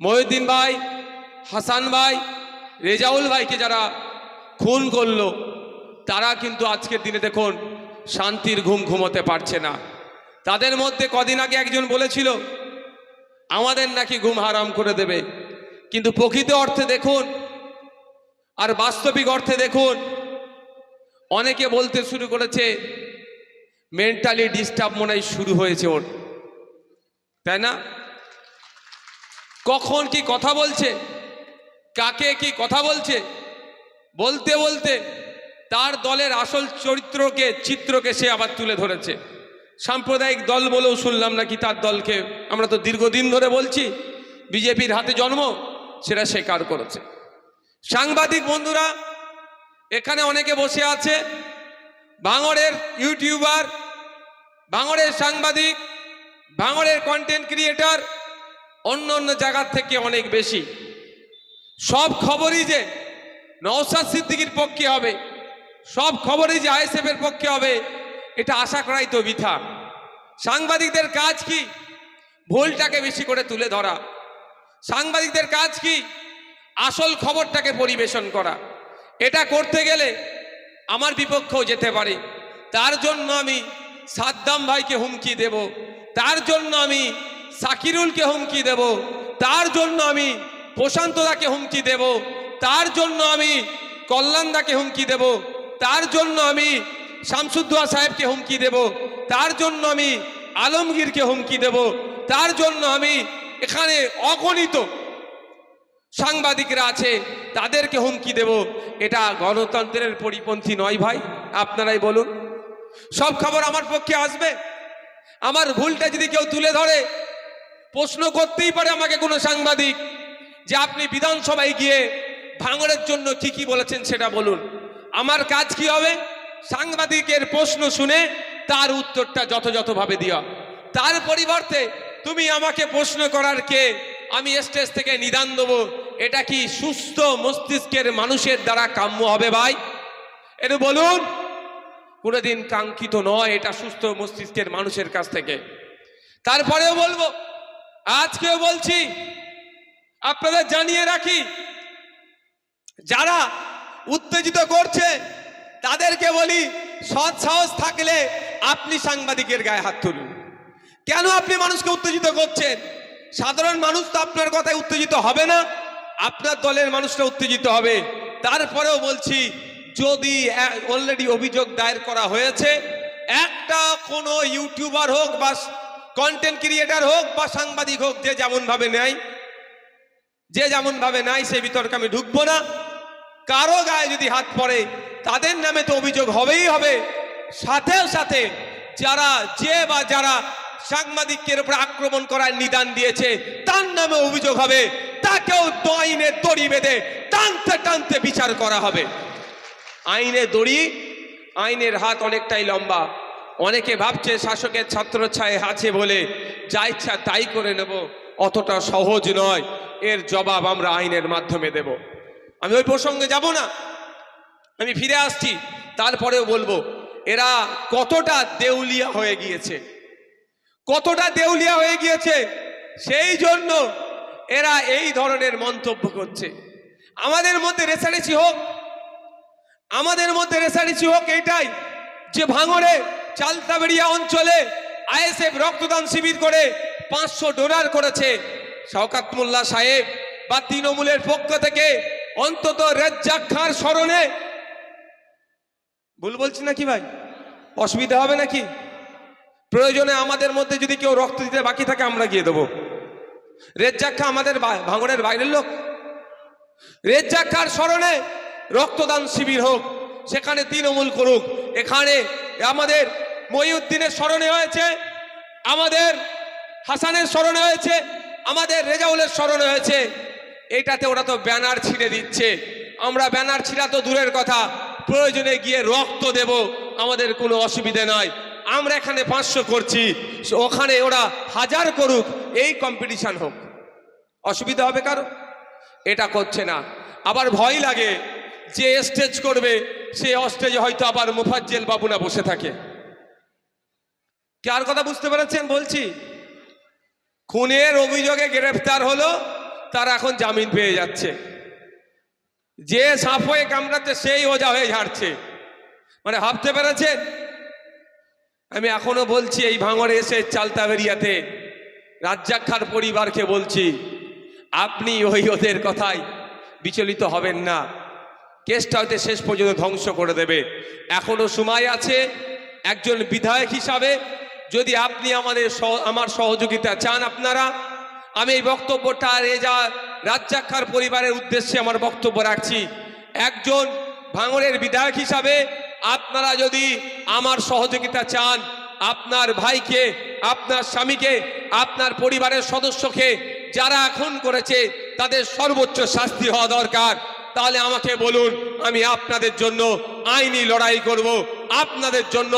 মহিউদ্দিন ভাই, হাসান ভাই, রেজাউল ভাইকে যারা খুন করল, তারা কিন্তু আজকের দিনে দেখুন শান্তির ঘুম ঘুমোতে পারছে না। তাদের মধ্যে কদিন আগে একজন বলেছিল, আমাদের নাকি ঘুম হারাম করে দেবে। কিন্তু প্রকৃত অর্থে দেখুন, আর বাস্তবিক অর্থে দেখুন, অনেকে বলতে শুরু করেছে, মেন্টালি ডিস্টার্ব মনে শুরু হয়েছে ওর। তাই না? কখন কি কথা বলছে? কাকে কি কথা বলছে? বলতে বলতে তার দলের আসল চরিত্রকে, চিত্রকে সে আবার তুলে ধরেছে। সাম্প্রদায়িক দল বলেও শুনলাম নাকি তার দলকে আমরা তো দীর্ঘদিন ধরে বলছি, বিজেপির হাতে জন্ম, সেটা স্বীকার করেছে। সাংবাদিক বন্ধুরা, এখানে অনেকে বসে আছে। ভাঙড়ের ইউটিউবার ভাঙড়ের সাংবাদিক ভাঙড়ের কন্টেন্ট ক্রিয়েটার অন্য অন্য জায়গার থেকে অনেক বেশি। সব খবরই যে নওসাদ সিদ্দিকির পক্ষে হবে, সব খবরই যে আইএসএফ এর পক্ষে হবে, এটা আশা করাই তো বৃথা। সাংবাদিকদের কাজ কি? ভুলটাকে বেশি করে তুলে ধরা। সাংবাদিকদের কাজ কি? আসল খবরটাকে পরিবেশন করা। এটা করতে গেলে আমার বিপক্ষেও যেতে পারে। তার জন্য আমি সাদ্দাম ভাইকে হুমকি দেব। তার জন্য আমি সাকিরুলকে হুমকি দেব। তার জন্য আমি প্রশান্তদাকে হুমকি দেব। তার জন্য আমি কল্যাণদাকে হুমকি দেব। তার জন্য আমি শামসুদ্দোয়া সাহেবকে হুমকি দেব। তার জন্য আমি আলমগীরকে হুমকি দেব। তার জন্য আমি এখানে অগণিত সাংবাদিকরা আছে, তাদেরকে হুমকি দেব। এটা গণতন্ত্রের পরিপন্থী নয় ভাই, আপনারাই বলুন। সব খবর আমার পক্ষে আসবে। আমার ভুলটা যদি কেউ তুলে ধরে প্রশ্ন করতেই পারে আমাকে কোনো সাংবাদিক যে আপনি বিধানসভায় গিয়ে ভাঙড়ের জন্য কি বলেছেন সেটা বলুন। আমার কাজ কি হবে? সাংবাদিকের প্রশ্ন শুনে তার উত্তরটা যথাযথভাবে দেওয়া। তার পরিবর্তে তুমি আমাকে প্রশ্ন করার কে? আমি স্টেজ থেকে নিদান দেবো। এটা কি সুস্থ মস্তিষ্কের মানুষের দ্বারা কাম্য হবে ভাই? এটা বলুন। কোনোদিন কাঙ্ক্ষিত নয় এটা সুস্থ মস্তিষ্কের মানুষের কাছ থেকে। তারপরেও বলব আজকেও বলছি, আপনাদের জানিয়ে রাখি, যারা উত্তেজিত করছে, তাদেরকে বলি সৎ সাহস থাকলে আপনি সাংবাদিকের গায়ে হাত তুলুন। কেন আপনি মানুষকে উত্তেজিত করছেন? সাধারণ মানুষ তো আপনার কথায় উত্তেজিত হবে না, আপনার দলের মানুষটা উত্তেজিত হবে। তারপরেও বলছি, যদি অলরেডি অভিযোগ দায়ের করা হয়েছে, একটা কোনো ইউটিউবার হোক বা কন্টেন্ট ক্রিয়েটার হোক বা সাংবাদিক হোক, যে যেমন ভাবে নেয়, যে যেমন ভাবে নাই সে বিতর্কে আমি ঢুকবো না। কারও গায়ে যদি হাত পড়ে, তাদের নামে তো অভিযোগ হবেই হবে। সাথে সাথে যারা যে বা যারা সাংবাদিকের উপর আক্রমণ করার নিদান দিয়েছে, তার নামে অভিযোগ হবে। তাকেও তো আইনে দড়ি বেঁধে টানতে টানতে বিচার করা হবে। আইনে দড়ি, আইনের হাত অনেকটাই লম্বা। অনেকে ভাবছে শাসকের ছত্রছায় আছে বলে যা ইচ্ছা তাই করে নেব, অতটা সহজ নয়। এর জবাব আমরা আইনের মাধ্যমে দেব। আমি ওই প্রসঙ্গে যাব না। আমি ফিরে আসছি, তারপরেও বলব, এরা কতটা দেউলিয়া হয়ে গিয়েছে। কতটা দেউলিয়া হয়ে গিয়েছে, সেই জন্য এরা এই ধরনের মন্তব্য করছে। আমাদের মধ্যে রেসারেসি হোক, আমাদের মধ্যে রেসারেসি হোক এইটাই যে ভাঙড়ে চালতাবেড়িয়া অঞ্চলে আইএসএফ রক্তদান শিবির করে পাঁচশো ডোনার করেছে শওকাত মোল্লা সাহেব বা তৃণমূলের পক্ষ থেকে অন্তত রেজ্জাক খাঁর স্মরণে। ভুল বলছি নাকি ভাই? অসুবিধা হবে নাকি? প্রয়োজনে আমাদের মধ্যে যদি কেউ রক্ত দিতে বাকি থাকে, আমরা গিয়ে দেবো। রেজ্জাক খা আমাদের ভাঙড়ের বাইরের লোক। রেজ্জাক খার স্মরণে রক্তদান শিবির হোক, সেখানে তৃণমূল করুক, এখানে আমাদের মহিউদ্দিনের স্মরণে হয়েছে, আমাদের হাসানের স্মরণে হয়েছে, আমাদের রেজাউলের স্মরণে হয়েছে। এটাতে ওরা তো ব্যানার ছিঁড়ে দিচ্ছে। আমরা ব্যানার ছিঁড়া তো দূরের কথা। প্রয়োজনে গিয়ে রক্ত দেব, আমাদের কোনো অসুবিধে নয়। আমরা এখানে পাঁচশো করছি, ওখানে ওরা হাজার করুক, এই কম্পিটিশান হোক। অসুবিধা হবে কারও? এটা করছে না। আবার ভয় লাগে, যে স্টেজ করবে, সে স্টেজে হয়তো আবার মুফাজ্জেল বাবুনা বসে থাকে। কার কথা বুঝতে পেরেছেন? বলছি। খুনের অভিযোগে গ্রেফতার হলো, তার এখন জামিন পেয়ে যাচ্ছে। যে সাপ হয়ে কামড়াচ্ছে, সেই ওজা হয়ে ঝাড়ছে। মানে ভাবতে পেরেছেন? আমি এখনও বলছি, এই ভাঙড়ে এসে চালতাবেরিয়াতে রাজ্জাক খার পরিবারকে বলছি, আপনি ওই ওদের কথায় বিচলিত হবেন না। কেসটা হয়তো শেষ পর্যন্ত ধ্বংস করে দেবে। এখনও সময় আছে একজন বিধায়ক হিসাবে যদি আপনি আমাদের আমার সহযোগিতা চান আপনারা, আমি এই বক্তব্যটা রেজা রাজ্জাক খার পরিবারের উদ্দেশ্যে আমার বক্তব্য রাখছি। একজন ভাঙড়ের বিধায়ক হিসাবে আপনারা যদি আমার সহযোগিতা চান, আপনার ভাইকে, আপনার স্বামীকে, আপনার পরিবারের সদস্যকে, যারা খুন করেছে, তাদের সর্বোচ্চ শাস্তি হওয়া দরকার। তাহলে আমাকে বলুন, আমি আপনাদের জন্য আইনি লড়াই করব। আপনাদের জন্য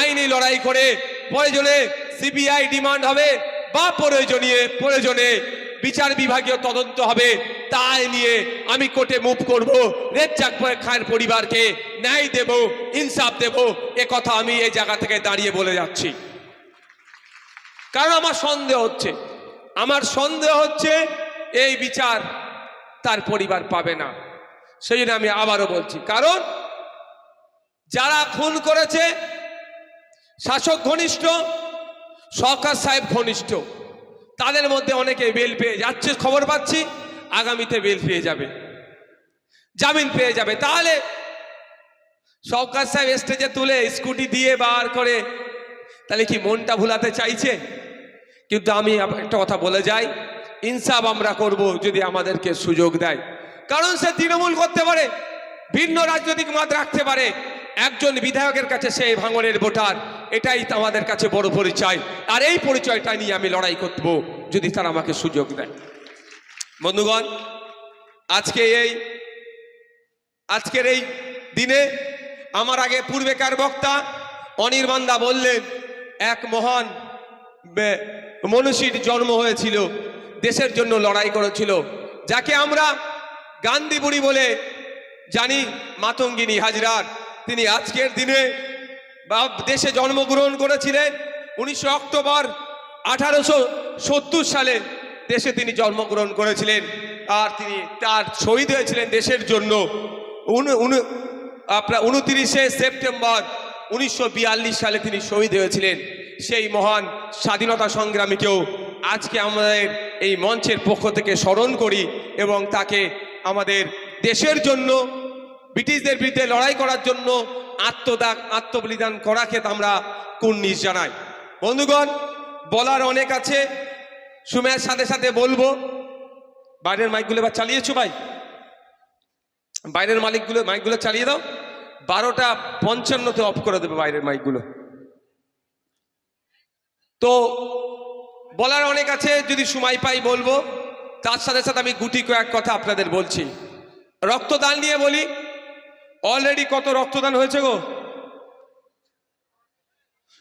আইনি লড়াই করে প্রয়োজনে সিবিআই ডিমান্ড হবে বা প্রয়োজনীয়, প্রয়োজনে বিচার বিভাগীয় তদন্ত হবে, তাই নিয়ে আমি কোর্টে মুভ করব। রেজ্জাক খায়ের পরিবারকে ন্যায় দেব, ইনসাফ দেব, এ কথা আমি এই জায়গা থেকে দাঁড়িয়ে বলে যাচ্ছি। কারণ আমার সন্দেহ হচ্ছে, আমার সন্দেহ হচ্ছে এই বিচার তার পরিবার পাবে না। সেই জন্য আমি আবারও বলছি, কারণ যারা খুন করেছে শাসক ঘনিষ্ঠ, সরকার সাহেব ঘনিষ্ঠ। তাদের মধ্যে অনেকে বেল পেয়ে যাচ্ছে, খবর পাচ্ছি, আগামীতে বেল পেয়ে যাবে। জামিন পেয়ে যাবে। তাহলে সরকার সাহেব স্টেজে তুলে স্কুটি দিয়ে বার করে, তাহলে কি মনটা ভুলাতে চাইছে? কিন্তু আমি একটা কথা বলে যাই, ইনসাফ আমরা করব যদি আমাদেরকে সুযোগ দেয়। কারণ সে তৃণমূল করতে পারে, ভিন্ন রাজনৈতিক মত রাখতে পারে। একজন বিধায়কের কাছে সে ভাঙনের ভোটার, এটাই আমাদের কাছে বড় পরিচয়। আর এই পরিচয়টা নিয়ে আমি লড়াই করব, যদি তারা আমাকে সুযোগ দেয়। বন্ধুগণ, আজকে এই, আজকের এই দিনে আমার আগে পূর্বেকার বক্তা অনির্বাণদা বললেন, এক মহান মনীষীর জন্ম হয়েছিল, দেশের জন্য লড়াই করেছিল, যাকে আমরা গান্ধী বুড়ি বলে জানি, মাতঙ্গিনী হাজরার। তিনি আজকের দিনে বা দেশে জন্মগ্রহণ করেছিলেন। উনিশশো অক্টোবর আঠারোশো সত্তর সালে দেশে তিনি জন্মগ্রহণ করেছিলেন। আর তিনি তার শহীদ হয়েছিলেন দেশের জন্য। আপনার উনতিরিশে সেপ্টেম্বর উনিশশো বিয়াল্লিশ সালে তিনি শহীদ হয়েছিলেন। সেই মহান স্বাধীনতা সংগ্রামীকেও আজকে আমাদের এই মঞ্চের পক্ষ থেকে স্মরণ করি এবং তাকে আমাদের দেশের জন্য ব্রিটিশদের বিরুদ্ধে লড়াই করার জন্য আত্মদাগ আত্মবলিদান করাকে আমরা কুর্নিশ জানাই। বন্ধুগণ, বলার অনেক আছে। সুমের সাথে সাথে বলব, বাইরের মাইকগুলো এবার চালিয়েছো ভাই? বাইরের মালিকগুলো, মাইকগুলো চালিয়ে দাও। বারোটা পঞ্চান্নতে অফ করে দেবে বাইরের মাইকগুলো। তো, বলার অনেক আছে, যদি সময় পাই বলব। তার সাথে সাথে আমি গুটি কয়েক কথা আপনাদের বলছি। রক্তদান নিয়ে বলি অলরেডি কত রক্তদান হয়েছে গো?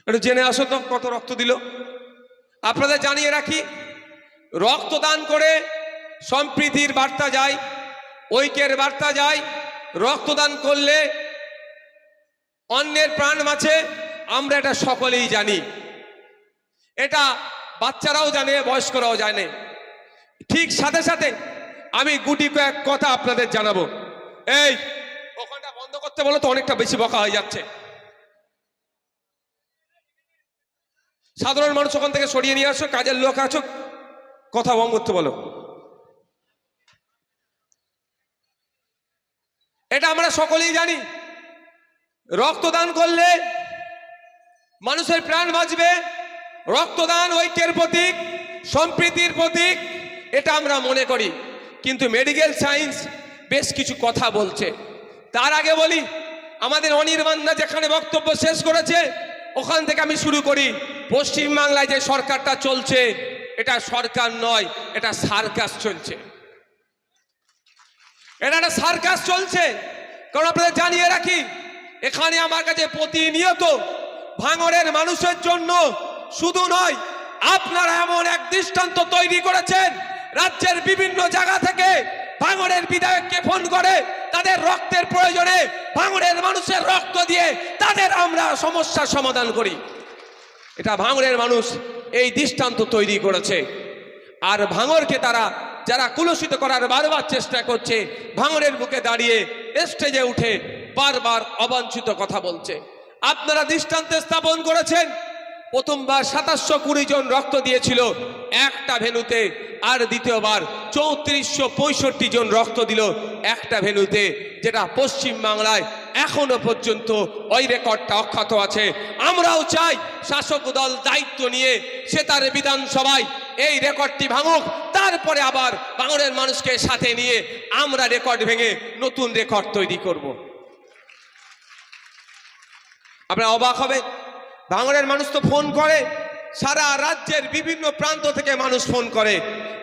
একটু জেনে আসো তো কত রক্ত দিল। আপনাদের জানিয়ে রাখি, রক্তদান করে সম্প্রীতির বার্তা যায়, ঐক্যের বার্তা যায়, রক্তদান করলে অন্যের প্রাণ মাছে আমরা এটা সকলেই জানি। এটা বাচ্চারাও জানে, বয়স্করাও জানে। ঠিক সাথে সাথে আমি গুটি কয়েক কথা আপনাদের জানাব। এই করতে বলো তো অনেকটা বেশি বকা হয়ে যাচ্ছে। সাধারণ মানুষ ওখান থেকে সরিয়ে নিয়ে আসো, কাজের লোক আছো, কথা বন্ধ করতে বলো। এটা আমরা সকলেই জানি। রক্তদান করলে মানুষের প্রাণ বাঁচবে। রক্তদান ঐক্যের প্রতীক, সম্প্রীতির প্রতীক, এটা আমরা মনে করি। কিন্তু মেডিকেল সায়েন্স বেশ কিছু কথা বলছে। তার আগে বলি, আমাদের অনির্বাণদা যেখানে বক্তব্য শেষ করেছে, ওখান থেকে আমি শুরু করি। পশ্চিমবাংলায় যে সরকারটা চলছে, এটা সরকার নয়, এটা সার্কাস চলছে। এটা একটা সার্কাস চলছে। কারণ আপনাদের জানিয়ে রাখি, এখানে আমার কাছে প্রতিনিয়ত ভাঙরের মানুষের জন্য শুধু নয়, আপনারা এমন এক দৃষ্টান্ত তৈরি করেছেন, রাজ্যের বিভিন্ন জায়গা থেকে ভাঙরের বিধায়ককে ফোন করে, তাদের রক্তের প্রয়োজনে ভাঙরের মানুষের রক্ত দিয়ে তাদের আমরা সমস্যার সমাধান করি। এটা ভাঙরের মানুষ এই দৃষ্টান্ত তৈরি করেছে। আর ভাঙরকে তারা, যারা কুলসিত করার বারবার চেষ্টা করছে, ভাঙনের বুকে দাঁড়িয়ে স্টেজে উঠে বারবার অবাঞ্ছিত কথা বলছে। আপনারা দৃষ্টান্তে স্থাপন করেছেন? প্রথমবার সাতাশশো কুড়ি জন রক্ত দিয়েছিল একটা ভেনুতে আর দ্বিতীয়বার চৌত্রিশশো পঁয়ষট্টি জন রক্ত দিল একটা ভেনুতে যেটা পশ্চিম বাংলায় এখনও পর্যন্ত ওই রেকর্ডটা অক্ষত আছে। আমরাও চাই শাসক দল দায়িত্ব নিয়ে সে তার বিধানসভায় এই রেকর্ডটি ভাঙুক, তারপরে আবার বাংলার মানুষকে সাথে নিয়ে আমরা রেকর্ড ভেঙে নতুন রেকর্ড তৈরি করব। আপনারা অবাক হবে ভাঙড়ের মানুষ তো ফোন করে সারা রাজ্যের বিভিন্ন প্রান্ত থেকে মানুষ ফোন করে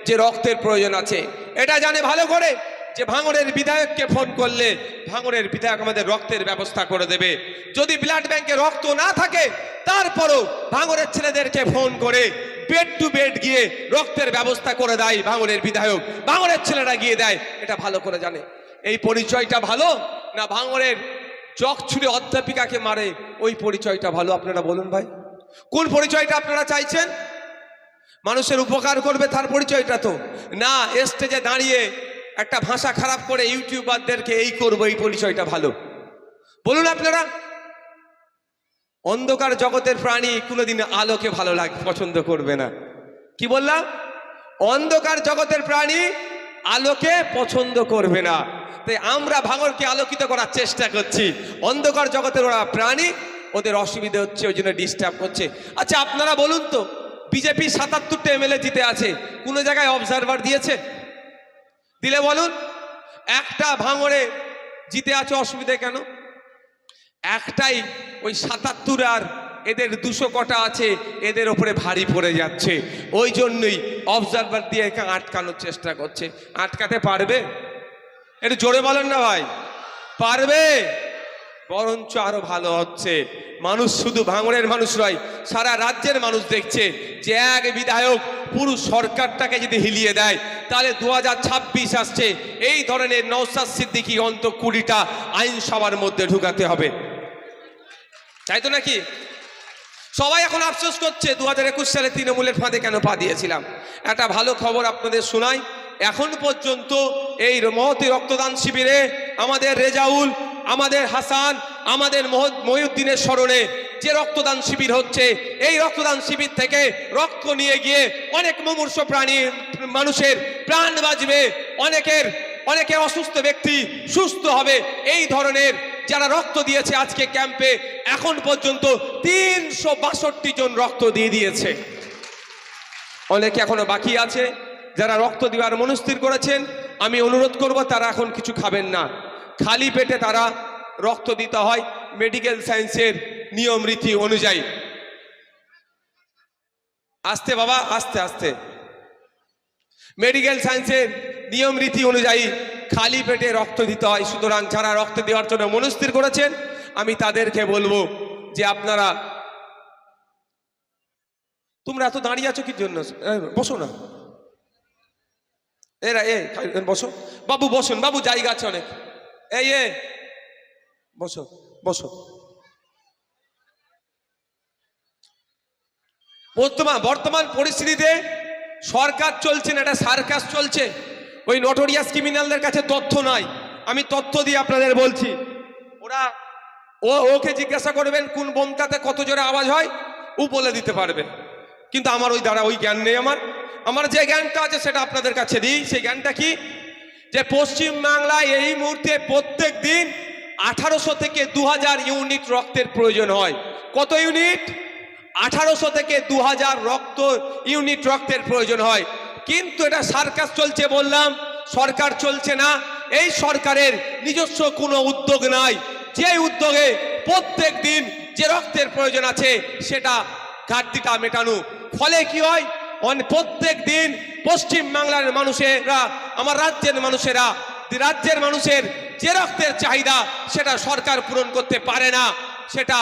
যে রক্তের প্রয়োজন আছে। এটা জানে ভালো করে যে ভাঙড়ের বিধায়ককে ফোন করলে ভাঙড়ের বিধায়ক আমাদের রক্তের ব্যবস্থা করে দেবে। যদি ব্লাড ব্যাংকে রক্ত না থাকে, তারপরও ভাঙড়ের ছেলেদেরকে ফোন করে বেড টু বেড গিয়ে রক্তের ব্যবস্থা করে দেয় ভাঙড়ের বিধায়ক। ভাঙড়ের ছেলেরা গিয়ে দেয়, এটা ভালো করে জানে। এই পরিচয়টা ভালো না ভাঙড়ের চক ছুড়ে অধ্যাপিকাকে মারে, ওই পরিচয়টা ভালো? আপনারা বলুন ভাই। কোন পরিচয়টা আপনারা চাইছেন? মানুষের উপকার করবে তার পরিচয়টা তো। না স্টেজে দাঁড়িয়ে একটা ভাষা খারাপ করে ইউটিউবারদেরকে এই করব, এই পরিচয়টা ভালো। বলুন আপনারা, অন্ধকার জগতের প্রাণী কোনোদিন আলোকে ভালো লাগ, পছন্দ করবে না। কি বললাম? অন্ধকার জগতের প্রাণী আলোকে পছন্দ করবে না। তাই আমরা ভাঙরকে আলোকিত করার চেষ্টা করছি। অন্ধকার জগতের ওরা প্রাণী ওদের অসুবিধা হচ্ছে, ওই জন্য ডিস্টার্ব করছে। আচ্ছা আপনারা বলুন তো বিজেপি সাতাত্তরটা এমএলএ জিতে আছে, কোনো জায়গায় অবজারভার দিয়েছে? দিলে বলুন, একটা ভাঙরে জিতে আছে অসুবিধে কেন? একটাই, ওই সাতাত্তর আর এদের দুশো কটা আছে, এদের ওপরে ভারী পড়ে যাচ্ছে। ওই জন্যই অবজারভার দিয়ে একে আটকানোর চেষ্টা করছে। আটকাতে পারবে? একটু জোরে বলেন না ভাই। পারবে? বরঞ্চ আরও ভালো হচ্ছে। মানুষ শুধু ভাঙড়ের মানুষ নয়, সারা রাজ্যের মানুষ দেখছে যে এক বিধায়ক পুরো সরকারটাকে যদি হিলিয়ে দেয়, তাহলে দু হাজার ছাব্বিশ আসছে। এই ধরনের নৌসাদ সিদ্দিকি অন্ত কুড়িটা আইনসভার মধ্যে ঢুকাতে হবে। তাই তো নাকি? সবাই এখন আফসোস করছে দু হাজার একুশ সালে তৃণমূলের ফাঁদে কেন পা দিয়েছিলাম? একটা ভালো খবর আপনাদের শোনাই। এখন পর্যন্ত এই মহতি রক্তদান শিবিরে আমাদের রেজাউল, আমাদের হাসান, আমাদের মহ- মহিউদ্দিনের স্মরণে যে রক্তদান শিবির হচ্ছে, এই রক্তদান শিবির থেকে রক্ত নিয়ে গিয়ে অনেক মুমূর্ষ প্রাণী, মানুষের প্রাণ বাঁচবে, অনেকের, অনেকে অসুস্থ ব্যক্তি সুস্থ হবে। এই ধরনের যারা রক্ত দিয়েছে আজকে ক্যাম্পে, এখন পর্যন্ত তিনশো বাষট্টি জন রক্ত দিয়ে দিয়েছে। অনেকে এখনও বাকি আছে? যারা রক্ত দেওয়ার মনস্থির করেছেন, আমি অনুরোধ করব তারা এখন কিছু খাবেন না। খালি পেটে তারা রক্ত দিতে হয় মেডিকেল সায়েন্সের নিয়ম রীতি অনুযায়ী। আস্তে বাবা, আস্তে আস্তে। মেডিকেল সায়েন্সের নিয়ম রীতি অনুযায়ী খালি পেটে রক্ত দিতে হয়। সুতরাং যারা রক্ত দেওয়ার জন্য মনস্থির করেছেন, আমি তাদেরকে বলব যে আপনারা তোমরা এত দাঁড়িয়ে আছো কি জন্য? বসো না। এরা, এ বসো। বাবু, বসুন, বাবু জায়গা আছে অনেক। এই, এ, বসো বসো। বর্তমান বর্তমান পরিস্থিতিতে সরকার চলছে না একটা সার্কাস চলছে। ওই নটোরিয়াস ক্রিমিনালদের কাছে তথ্য নাই। আমি তথ্য দিয়ে আপনাদের বলছি। ওরা, ও, ওকে জিজ্ঞাসা করবেন, কোন বোমটাতে কত জোরে আওয়াজ হয়, ও বলে দিতে পারবে। কিন্তু আমার ওই দ্বারা ওই জ্ঞান নেই আমার। আমার যে জ্ঞানটা আছে সেটা আপনাদের কাছে দিই। সেই জ্ঞানটা কি? যে পশ্চিম বাংলায় এই মুহূর্তে প্রত্যেক দিন আঠারোশো থেকে দু হাজার ইউনিট রক্তের প্রয়োজন হয়। কত ইউনিট? আঠারোশো থেকে দু হাজার রক্ত ইউনিট রক্তের প্রয়োজন হয়। কিন্তু এটা সার্কাস চলছে বললাম, সরকার চলছে না। এই সরকারের নিজস্ব কোনো উদ্যোগ নাই। যে উদ্যোগে প্রত্যেক দিন যে রক্তের প্রয়োজন আছে, সেটা ঘাটতিটা মেটানো। ফলে কি হয়? প্রত্যেক দিন পশ্চিম বাংলার মানুষেরা, আমার রাজ্যের মানুষেরা রাজ্যের মানুষের যে রক্তের চাহিদা, সেটা সরকার পূরণ করতে পারে না। সেটা